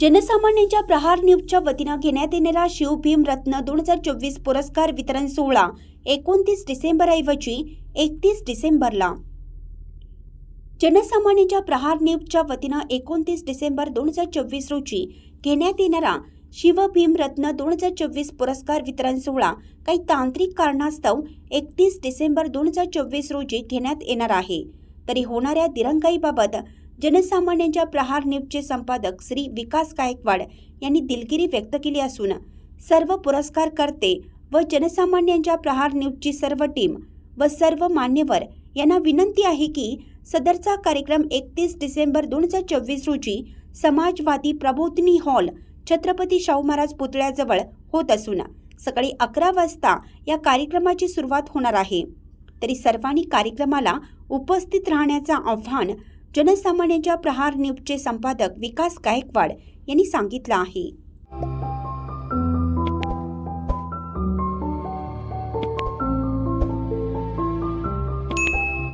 जनसामान्यांच्या प्रहार न्यूजच्या वतीनं घेण्यात येणारा शिवभीम रत्न दोन हजार चोवीस पुरस्कार वितरण सोहळा एकोणतीस डिसेंबरऐवजी एकतीस डिसेंबरला. जनसामान्यांच्या प्रहार न्यूजच्या वतीनं एकोणतीस डिसेंबर दोन हजार चोवीस रोजी घेण्यात येणारा शिवभीम रत्न दोन हजार चोवीस पुरस्कार वितरण सोहळा काही तांत्रिक कारणास्तव एकतीस डिसेंबर दोन हजार चोवीस रोजी घेण्यात येणार आहे. तरी होणाऱ्या दिरंगाईबाबत जनसामान्यांच्या प्रहार न्यूजचे संपादक श्री विकास गायकवाड यांनी दिलगिरी व्यक्त केली असून सर्व पुरस्कारकर्ते व जनसामान्यांच्या प्रहार न्यूजची सर्व टीम व सर्व मान्यवर यांना विनंती आहे की सदरचा कार्यक्रम एकतीस डिसेंबर दोन हजार चोवीस रोजी समाजवादी प्रबोधिनी हॉल छत्रपती शाहू महाराज पुतळ्याजवळ होत असून सकाळी अकरा वाजता या कार्यक्रमाची सुरुवात होणार आहे. तरी सर्वांनी कार्यक्रमाला उपस्थित राहण्याचं आव्हान जनसामान्यांच्या प्रहार न्यूजचे संपादक विकास गायकवाड यांनी सांगितलं आहे.